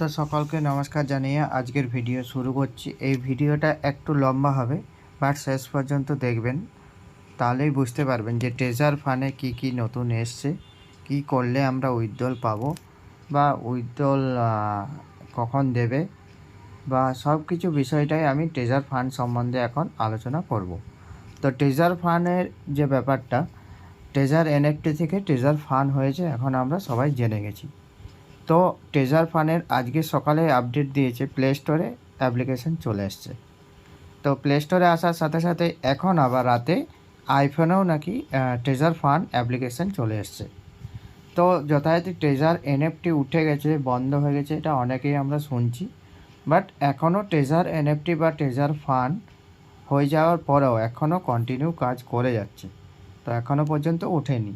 তো সকলকে নমস্কার জানিয়ে আজকের ভিডিও শুরু করছি। এই ভিডিওটা একটু লম্বা হবে বাট শেষ পর্যন্ত দেখবেন। তাহলেই বুঝতে পারবেন যে ট্রেজার ফানে কি কি নতুন এসছে, কি করলে আমরা উইথড্রল পাবো বা উইথড্রল কখন দেবে বা সব কিছু বিষয়টাই আমি ট্রেজার ফান্ড সম্বন্ধে এখন আলোচনা করব। তো ট্রেজার ফান্ডের যে ব্যাপারটা ট্রেজার এনএফটি থেকে ট্রেজার ফান্ড হয়েছে, এখন আমরা সবাই জেনে গেছি। তো ট্রেজার ফানের আজকে সকালে আপডেট দিয়েছে প্লে স্টোরে অ্যাপ্লিকেশন চলে এসছে। তো প্লে স্টোরে আসার সাথে সাথে এখন আবার রাতে আইফোনেও নাকি ট্রেজার ফান অ্যাপ্লিকেশন চলে এসছে। তো যথারীতি ট্রেজার এনএফটি উঠে গেছে, বন্ধ হয়ে গেছে, এটা অনেকেই আমরা শুনছি। বাট এখনও ট্রেজার এনএফটি বা ট্রেজার ফান হয়ে যাওয়ার পরেও এখনও কন্টিনিউ কাজ করে যাচ্ছে। তো এখনও পর্যন্ত ওঠেনি।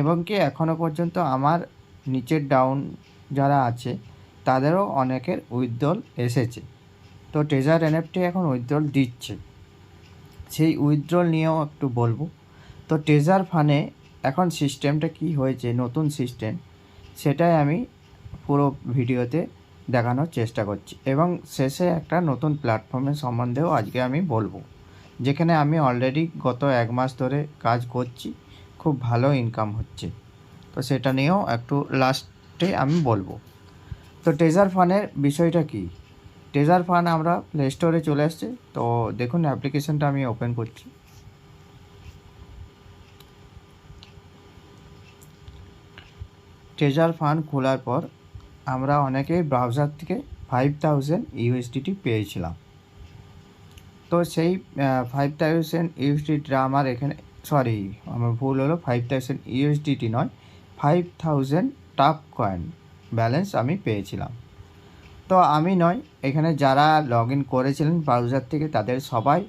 এবং কি এখনও পর্যন্ত আমার নিচের ডাউন যারা আছে, তাদেরও অনেকের উইথড্রল এসেছে। তো ট্রেজার এনএফটি এখন উইথড্রল দিচ্ছে। সেই উইথড্রল নিয়েও একটু বলব। তো ট্রেজার ফানে এখন সিস্টেমটা কি হয়েছে, নতুন সিস্টেম সেটাই আমি পুরো ভিডিওতে দেখানোর চেষ্টা করছি। এবং শেষে একটা নতুন প্ল্যাটফর্মের সম্বন্ধেও আজকে আমি বলব। যেখানে আমি অলরেডি গত এক মাস ধরে কাজ করছি, খুব ভালো ইনকাম হচ্ছে। তো সেটা নিয়েও একটু লাস্টে আমি বলব। তো ট্রেজার ফানের বিষয়টা কি? ট্রেজার ফান আমরা প্লে স্টোরে চলে আসছে। তো দেখুন অ্যাপ্লিকেশনটা আমি ওপেন করছি। ট্রেজার ফান্ড খোলার পর আমরা অনেকেই ব্রাউজার থেকে ফাইভ থাউজেন্ড ইউএসডিটি পেয়েছিলাম। তো সেই ফাইভ থাউজেন্ড ইউএসডিটা আমার এখানে সরি আমার ভুল হলো ফাইভ থাউজেন্ড ইউএসডিটি নয় five thousand tap coin balance আমি পেয়েছিলাম। তো আমি নয়, এখানে যারা লগ ইন করেছিলেন ব্রাউজার থেকে, তাদের সবাই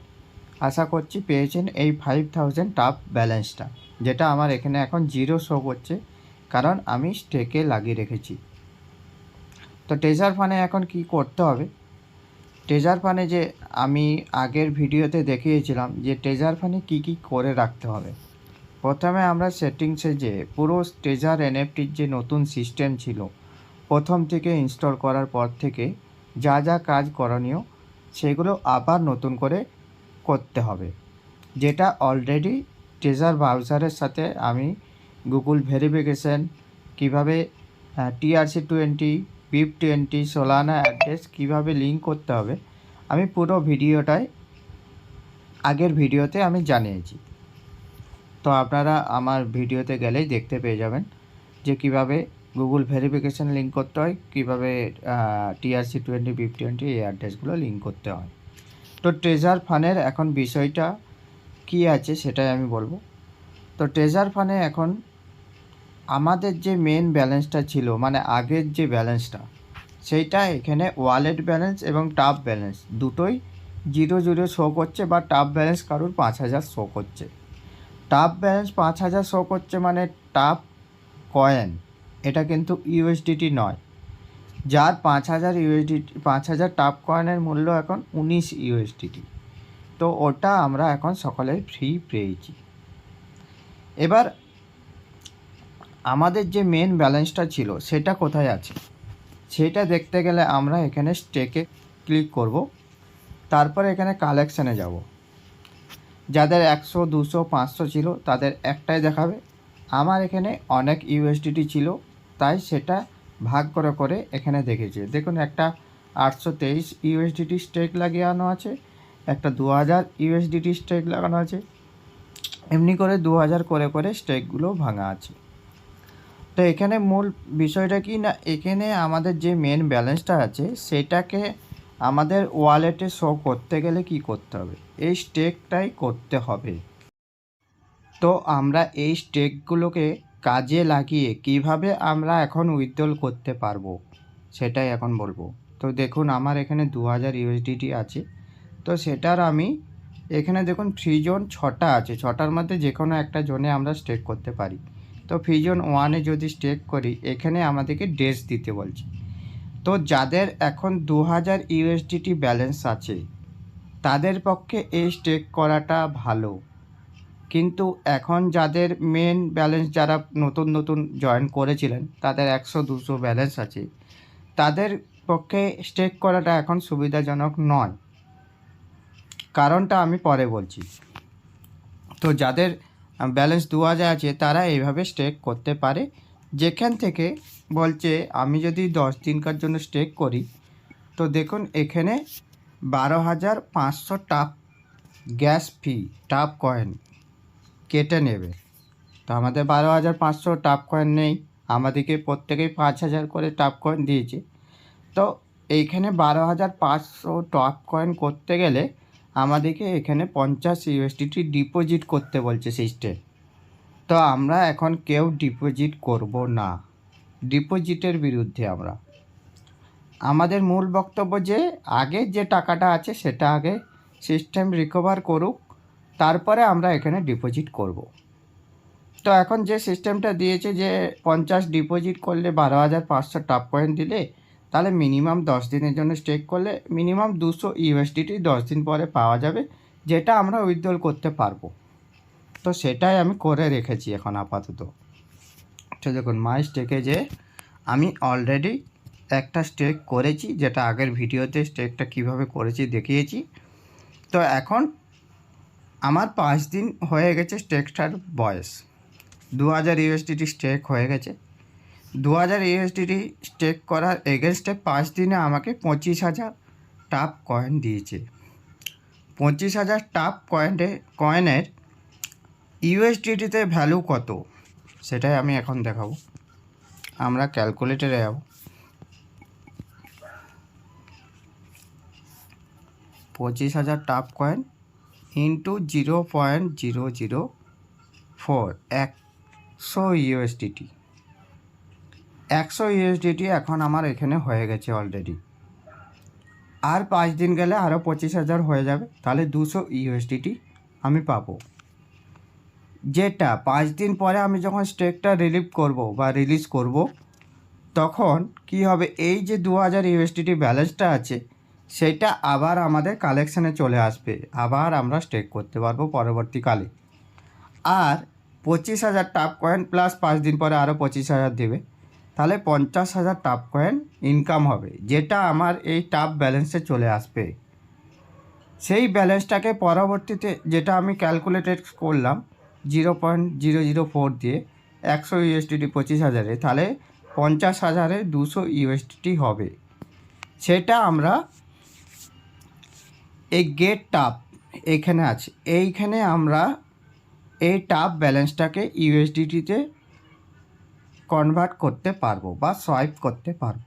আশা করছি পেয়েছেন এই ফাইভ থাউজেন্ড টাপ ব্যালেন্সটা যেটা আমার এখানে এখন জিরো শো করছে, কারণ আমি স্টেকে লাগিয়ে রেখেছি। তো ট্রেজার ফানে এখন কি করতে হবে? ট্রেজার ফানে যে আমি আগের ভিডিওতে দেখিয়েছিলাম যে ট্রেজার ফানে কি কি করে রাখতে হবে। প্রথমে আমরা সেটিংসে যে পুরো ট্রেজার এনএফটির যে নতুন সিস্টেম ছিল, প্রথম থেকে ইনস্টল করার পর থেকে যা যা কাজ করণীয়, সেগুলো আবার নতুন করে করতে হবে। যেটা অলরেডি ট্রেজার ব্রাউজারের সাথে আমি গুগল ভেরিফিকেশন কীভাবে টিআরসি টোয়েন্টি পিপ টোয়েন্টি সোলানা অ্যাড্রেস কীভাবে লিঙ্ক করতে হবে, আমি পুরো ভিডিওটায় আগের ভিডিওতে আমি জানিয়েছি। তো আপনারা আমার ভিডিওতে গেলেই দেখতে পেয়ে যাবেন যে কীভাবে গুগল ভেরিফিকেশান লিঙ্ক করতে হয়, কীভাবে টিআরসি টোয়েন্টি পিপ টোয়েন্টি এই অ্যাড্রেসগুলো লিঙ্ক করতে হয়। তো ট্রেজার ফানের এখন বিষয়টা কী আছে সেটাই আমি বলব। তো ট্রেজার ফানে এখন আমাদের যে মেন ব্যালেন্সটা ছিল মানে আগের যে ব্যালেন্সটা সেইটা এখানে ওয়ালেট ব্যালেন্স এবং টাপ ব্যালেন্স দুটোই জিরো জিরো শো করছে বা টাপ ব্যালেন্স কারোর পাঁচ হাজার শো করছে। টাপ ব্যালেন্স পাঁচ হাজার শো করছে মানে টাপ কয়েন। এটা কিন্তু ইউএসডিটি নয়। যার পাঁচ হাজার ইউএসডিটি পাঁচ হাজার টাপ কয়েনের মূল্য এখন উনিশ ইউএসডিটি তো ওটা আমরা এখন সকলেই ফ্রি পেয়েছি। এবার আমাদের যে মেন ব্যালেন্সটা ছিল, সেটা কোথায় আছে? সেটা দেখতে গেলে আমরা এখানে স্টেকে ক্লিক করব। তারপরে এখানে কালেকশানে যাব। যাদের একশো, দুশো, পাঁচশো ছিল, তাদের একটাই দেখাবে। আমার এখানে অনেক ইউএসডিটি ছিল, তাই সেটা ভাগ করে করে এখানে দেখেছি। দেখুন, একটা আটশো তেইশ ইউএসডিটি স্টেক লাগানো আছে, একটা দু হাজার ইউএসডিটি স্টেক লাগানো আছে, এমনি করে দু হাজার করে করে স্টেকগুলো ভাঙা আছে। তো এখানে মূল বিষয়টা কি না, এখানে আমাদের যে মেন ব্যালেন্সটা আছে, সেটাকে আমাদের ওয়ালেটে শো করতে গেলে কি করতে হবে? এই স্টেকটাই করতে হবে। তো আমরা এই স্টেকগুলোকে কাজে লাগিয়ে কীভাবে আমরা এখন উইথড্রল করতে পারব, সেটাই এখন বলব। তো দেখুন, আমার এখানে দু হাজার ইউএসডিটি আছে। তো সেটার আমি এখানে দেখুন ফ্রি জোন ছটা আছে। ছটার মধ্যে যে কোনো একটা জোনে আমরা স্টেক করতে পারি। তো ফ্রি জোন ওয়ানে যদি স্টেক করি, এখানে আমাদেরকে ড্রেস দিতে বলছে। তো যাদের এখন দু হাজার ইউএসডিটি ব্যালেন্স আছে তাদের পক্ষে এই স্টেক করাটা ভালো। কিন্তু এখন যাদের মেন ব্যালেন্স যারা নতুন নতুন জয়েন করেছিলেন, তাদের একশো দুশো ব্যালেন্স আছে। তাদের পক্ষে স্টেক করাটা এখন সুবিধাজনক নয়। কারণটা আমি পরে বলছি। তো যাদের ব্যালেন্স দু হাজার আছে, তারা এইভাবে স্টেক করতে পারে। যেখান থেকে বলছে, আমি যদি দশ দিনকার জন্য স্টেক করি, তো দেখুন এখানে বারো হাজার পাঁচশো টাপ গ্যাস ফি টাপ কয়েন কেটে নেবে। তো আমাদের বারো হাজার পাঁচশো টাপ কয়েন নেই, আমাদেরকে প্রত্যেকেই পাঁচ হাজার করে টাপ কয়েন দিয়েছে। তো এইখানে বারো হাজার পাঁচশো টাপ কয়েন করতে গেলে আমাদেরকে এখানে পঞ্চাশ ইউএসডিটি ডিপোজিট করতে বলছে সিস্টেম তো আমরা এখন কেউ ডিপোজিট করব না। ডিপোজিটের বিরুদ্ধে আমরা। আমাদের মূল বক্তব্য যে, আগে যে টাকাটা আছে সেটা আগে সিস্টেম রিকভার করুক, তারপরে আমরা এখানে ডিপোজিট করব। তো এখন যে সিস্টেমটা দিয়েছে যে, পঞ্চাশ ডিপোজিট করলে বারো হাজার পাঁচশো টাপ পয়েন্ট দিলে, তাহলে মিনিমাম দশ দিনের জন্য স্টেক করলে মিনিমাম দুশো ইউএসডিটি দশ দিন পরে পাওয়া যাবে, যেটা আমরা উইথড্রল করতে পারব। তো সেটাই আমি করে রেখেছি এখন আপাতত। তো দেখুন মাই স্টেকে যে আমি অলরেডি একটা স্টেক করেছি, যেটা আগের ভিডিওতে স্টেকটা কীভাবে করেছি দেখিয়েছি। তো এখন আমার পাঁচ দিন হয়ে গেছে স্টেকটার বয়স। দু হাজার ইউএসডিটি স্টেক হয়ে গেছে। দু হাজার ইউএসডিটি স্টেক করার এগেনস্টে পাঁচ দিনে আমাকে পঁচিশ হাজার টাপ কয়েন দিয়েছে। পঁচিশ হাজার টাপ কয়েনে কয়েনের ইউএসডিটিতে ভ্যালু কত? সেটাই আমি এখন দেখাবো। আমরা ক্যালকুলেটরে যাব। পঁচিশ হাজার tap coin into zero point zero zero four একশো ইউএসডিটি একশো ইউএসডিটি এখন আমার এখানে হয়ে গেছে অলরেডি আর পাঁচ দিন গেলে আরও পঁচিশ হাজার হয়ে যাবে, তাহলে দুশো ইউএসডিটি আমি পাবো। যেটা পাঁচ দিন পরে আমি যখন স্টেকটা রিলিভ করব বা রিলিজ করব, তখন কি হবে? এই যে দু হাজার ইউএসডিটি ব্যালেন্সটা আছে সেটা আবার আমাদের কালেকশানে চলে আসবে। আবার আমরা স্টেক করতে পারব পরবর্তীকালে। আর পঁচিশ হাজার টাপ কয়েন প্লাস পাঁচ দিন পরে আরও পঁচিশ হাজার দেবে। তাহলে পঞ্চাশ হাজার টাপ কয়েন ইনকাম হবে। যেটা আমার এই টাপ ব্যালেন্সে চলে আসবে। সেই ব্যালেন্সটাকে পরবর্তীতে যেটা আমি ক্যালকুলেটেড করলাম zero point zero zero four দিয়ে একশো ইউএসডিটি পঁচিশ হাজারে, তাহলে পঞ্চাশ হাজারে দুশো ইউএসডিটি হবে। সেটা আমরা এই গেট টাপ এখানে আছে। এইখানে আমরা এই টাপ ব্যালেন্সটাকে ইউএসডিটিতে কনভার্ট করতে পারব বা সোয়াইপ করতে পারব।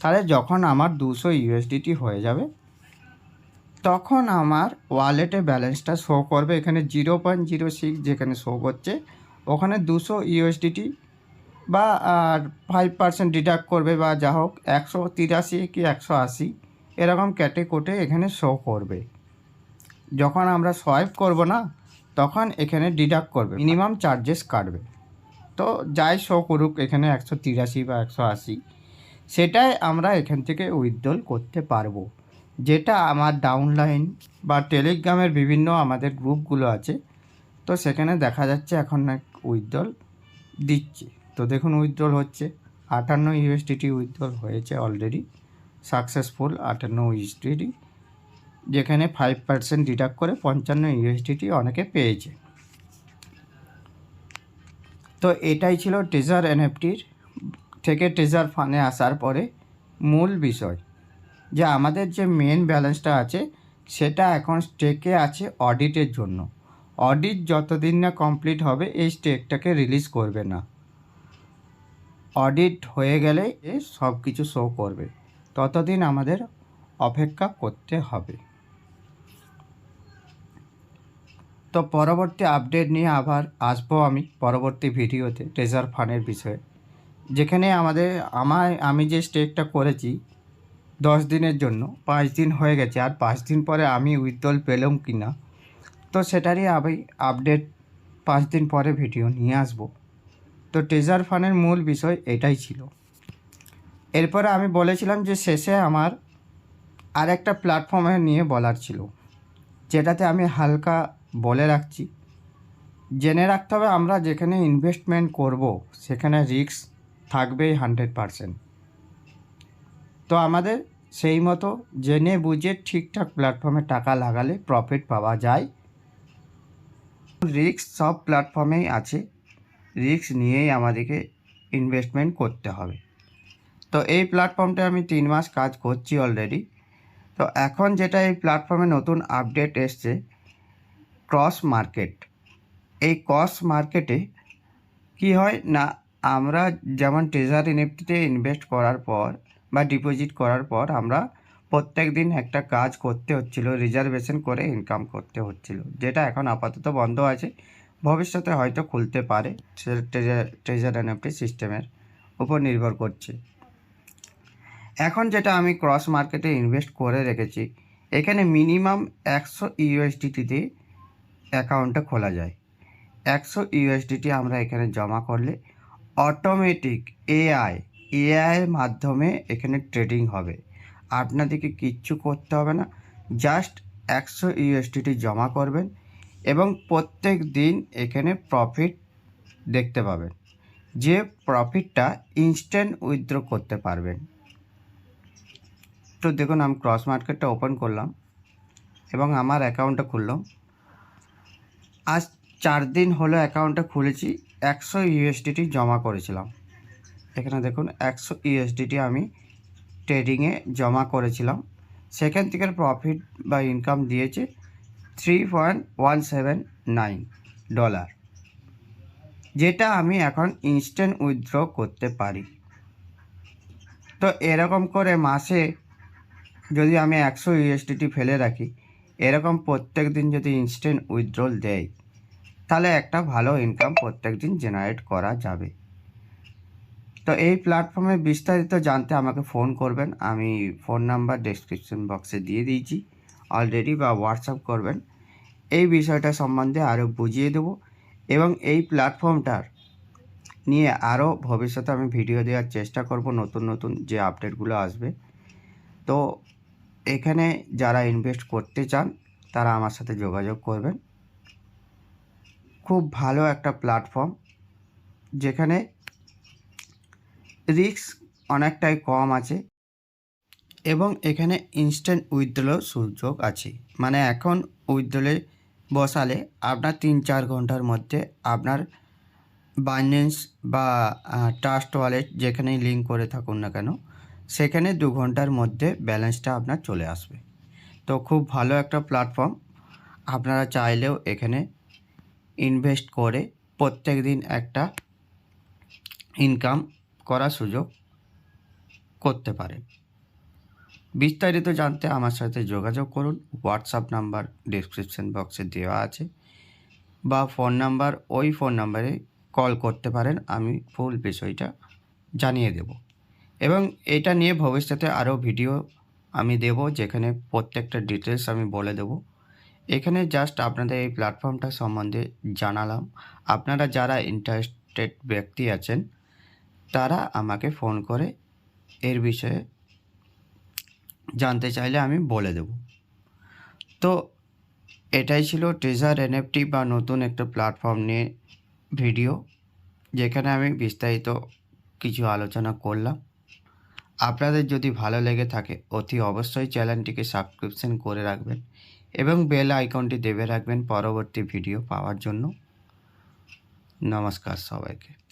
তাহলে যখন আমার দুশো ইউএসডিটি হয়ে যাবে, তখন আমার ওয়ালেটে ব্যালেন্সটা শো করবে। এখানে জিরো পয়েন্ট জিরো সিক্স যেখানে শো করছে, ওখানে দুশো ইউএসডিটি বা আর ফাইভ পার্সেন্ট ডিডাক্ট করবে বা যা হোক, একশো তিরাশি কি একশো আশি। এরকম ক্যাটে কোটে এখানে শো করবে। যখন আমরা সোয়াইপ করব না, তখন এখানে ডিডাক্ট করবে। মিনিমাম চার্জেস কাটবে। তো যাই শো করুক, এখানে একশো তিরাশি বা একশো আশি, সেটাই আমরা এখান থেকে উইথড্রল করতে পারব। যেটা আমার ডাউনলাইন বা টেলিগ্রামের বিভিন্ন আমাদের গ্রুপগুলো আছে, তো সেখানে দেখা যাচ্ছে এখন এক উইথড্রল দিচ্ছে। তো দেখুন উইথড্রল হচ্ছে। আটান্ন ইউএসডিটি উইথড্রল হয়েছে অলরেডি সাকসেসফুল আট আটান্ন ইউএসডিটি যেখানে ফাইভ পার্সেন্ট ডিডাক্ট করে পঞ্চান্ন ইউএসডিটি অনেকে পেয়েছে। তো এটাই ছিল টেজার এনএফটির থেকে টেজার ফানে আসার পরে মূল বিষয়, যে আমাদের যে মেন ব্যালেন্সটা আছে, সেটা এখন স্টেকে আছে অডিটের জন্য। অডিট যতদিন না কমপ্লিট হবে, এই স্টেকটাকে রিলিজ করবে না। অডিট হয়ে গেলে সব কিছু শো করবে। ততদিন আমাদের অপেক্ষা করতে হবে। তো পরবর্তী আপডেট নিয়ে আবার আসব আমি পরবর্তী ভিডিওতে ট্রেজার ফান্ডের বিষয়ে। যেখানে আমাদের আমার আমি যে স্টেকটা করেছি দশ দিনের জন্য, পাঁচ দিন হয়ে গেছে, আর পাঁচ দিন পরে আমি উইথড্রল পেলাম কি না তো সেটারই আমি আপডেট পাঁচ দিন পরে ভিডিও নিয়ে আসব। তো ট্রেজার ফান্ডের মূল বিষয় এটাই ছিল। এরপরে আমি বলেছিলাম যে শেষে আমার আর একটা প্ল্যাটফর্মে নিয়ে বলার ছিল, যেটাতে আমি হালকা বলে রাখছি। জেনে রাখতে হবে আমরা যেখানে ইনভেস্টমেন্ট করব, সেখানে রিস্ক থাকবেই হান্ড্রেড পারসেন্ট তো আমাদের সেই মতো জেনে বুঝে ঠিকঠাক প্ল্যাটফর্মে টাকা লাগালে প্রফিট পাওয়া যায়। রিস্ক সব প্ল্যাটফর্মেই আছে রিস্ক নিয়েই আমাদেরকে ইনভেস্টমেন্ট করতে হবে। তো এই প্ল্যাটফর্মটা আমি তিন মাস কাজ করছি অলরেডি তো এখন যেটা এই প্ল্যাটফর্মে নতুন আপডেট এসছে ক্রস মার্কেট এই ক্রস মার্কেটে কি হয় না, আমরা যেমন ট্রেজার এনএফটিতে ইনভেস্ট করার পর বা ডিপোজিট করার পর আমরা প্রত্যেক দিন একটা কাজ করতে হচ্ছিল রিজার্ভেশন করে ইনকাম করতে হচ্ছিল, যেটা এখন আপাতত বন্ধ আছে। ভবিষ্যতে হয়তো খুলতে পারে ট্রেজার এনএফটি সিস্টেমের উপর নির্ভর করছে। এখন যেটা আমি ক্রস মার্কেটে ইনভেস্ট করে রেখেছি, এখানে মিনিমাম একশো ইউএসডিটিতে অ্যাকাউন্টটা খোলা যায়। একশো ইউএসডিটি আমরা এখানে জমা করলে অটোমেটিক এআই এআইয়ের মাধ্যমে এখানে ট্রেডিং হবে। আপনাদেরকে কিচ্ছু করতে হবে না জাস্ট একশো ইউএসডিটি জমা করবেন এবং প্রত্যেক দিন এখানে প্রফিট দেখতে পাবেন, যে প্রফিটটা ইনস্ট্যান্ট উইথড্র করতে পারবেন। তো দেখুন, আমি ক্রস মার্কেটটা ওপেন করলাম এবং আমার অ্যাকাউন্টটা খুললাম। আজ চার দিন হলো অ্যাকাউন্টটা খুলেছি, একশো ইউএসডিটি জমা করেছিলাম। এখানে দেখুন, একশো ইউএসডিটি আমি ট্রেডিংয়ে জমা করেছিলাম। সেখান থেকে প্রফিট বা ইনকাম দিয়েছে three point one seven nine dollar যেটা আমি এখন ইনস্ট্যান্ট উইথড্র করতে পারি। তো এরকম করে মাসে যদি আমি একশো ইউএসডিটি ফেলে রাখি, এরকম প্রত্যেক দিন যদি ইনস্ট্যান্ট উইথড্রল দেয়, তাহলে একটা ভালো ইনকাম প্রত্যেক দিন জেনারেট করা যাবে। তো এই প্ল্যাটফর্মে বিস্তারিত জানতে আমাকে ফোন করবেন, আমি ফোন নাম্বার ডেসক্রিপশন বক্সে দিয়ে দিয়েছি অলরেডি বা হোয়াটসঅ্যাপ করবেন। এই বিষয়টা সম্বন্ধে আরও বুঝিয়ে দেবো এবং এই প্ল্যাটফর্মটার নিয়ে আরও ভবিষ্যতে আমি ভিডিও দেওয়ার চেষ্টা করব, নতুন নতুন যে আপডেটগুলো আসবে। তো এখানে যারা ইনভেস্ট করতে চান, তারা আমার সাথে যোগাযোগ করবেন। খুব ভালো একটা প্ল্যাটফর্ম যেখানে রিস্ক অনেকটাই কম আছে এবং এখানে ইনস্ট্যান্ট উইথড্রল সুযোগ আছে। মানে এখন উইথড্রলে বসালে আপনার তিন চার ঘণ্টার মধ্যে আপনার বাইন্যান্স বা ট্রাস্ট ওয়ালেট যেখানেই লিঙ্ক করে থাকুন না কেন সেখানে দু ঘণ্টার মধ্যে ব্যালেন্সটা আপনার চলে আসবে। তো খুব ভালো একটা প্ল্যাটফর্ম। আপনারা চাইলেও এখানে ইনভেস্ট করে প্রত্যেক দিন একটা ইনকাম করার সুযোগ করতে পারেন। বিস্তারিত জানতে আমার সাথে যোগাযোগ করুন। হোয়াটসঅ্যাপ নাম্বার ডিসক্রিপশন বক্সে দেওয়া আছে বা ফোন নাম্বার, ওই ফোন নাম্বারে কল করতে পারেন। আমি ফুল বিষয়টা জানিয়ে দেব। এবং এটা নিয়ে ভবিষ্যতে আরও ভিডিও আমি দেব, যেখানে প্রত্যেকটা ডিটেলস আমি বলে দেব। এখানে জাস্ট আপনাদের এই প্ল্যাটফর্মটা সম্বন্ধে জানালাম। আপনারা যারা ইন্টারেস্টেড ব্যক্তি আছেন, তারা আমাকে ফোন করে এর বিষয়ে জানতে চাইলে আমি বলে দেব। তো এটাই ছিল ট্রেজার এনএফটি বা নতুন একটা প্ল্যাটফর্ম নিয়ে ভিডিও যেখানে আমি বিস্তারিত কিছু আলোচনা করলাম। আপনাদের যদি ভালো লেগে থাকে, অতি অবশ্যই চ্যানেলটিকে সাবস্ক্রিপশন করে রাখবেন এবং বেল আইকনটি দেবে রাখবেন পরবর্তী ভিডিও পাওয়ার জন্য। নমস্কার সবাইকে।